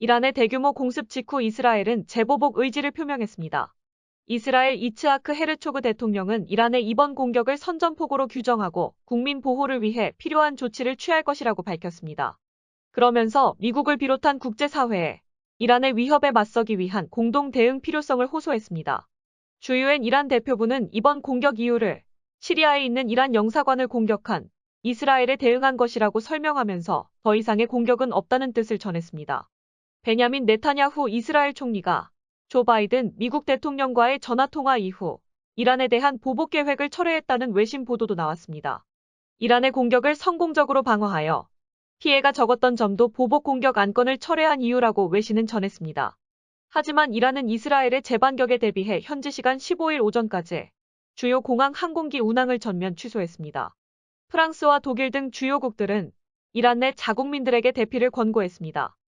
이란의 대규모 공습 직후 이스라엘은 재보복 의지를 표명했습니다. 이스라엘 이츠하크 헤르초그 대통령은 이란의 이번 공격을 선전포고로 규정하고 국민 보호를 위해 필요한 조치를 취할 것이라고 밝혔습니다. 그러면서 미국을 비롯한 국제사회에 이란의 위협에 맞서기 위한 공동 대응 필요성을 호소했습니다. 주유엔 이란 대표부는 이번 공격 이유를 시리아에 있는 이란 영사관을 공격한 이스라엘에 대응한 것이라고 설명하면서 더 이상의 공격은 없다는 뜻을 전했습니다. 베냐민 네타냐후 이스라엘 총리가 조 바이든 미국 대통령과의 전화통화 이후 이란에 대한 보복 계획을 철회했다는 외신 보도도 나왔습니다. 이란의 공격을 성공적으로 방어하여 피해가 적었던 점도 보복 공격 안건을 철회한 이유라고 외신은 전했습니다. 하지만 이란은 이스라엘의 재반격에 대비해 현지 시간 15일 오전까지 주요 공항 항공기 운항을 전면 취소했습니다. 프랑스와 독일 등 주요국들은 이란 내 자국민들에게 대피를 권고했습니다.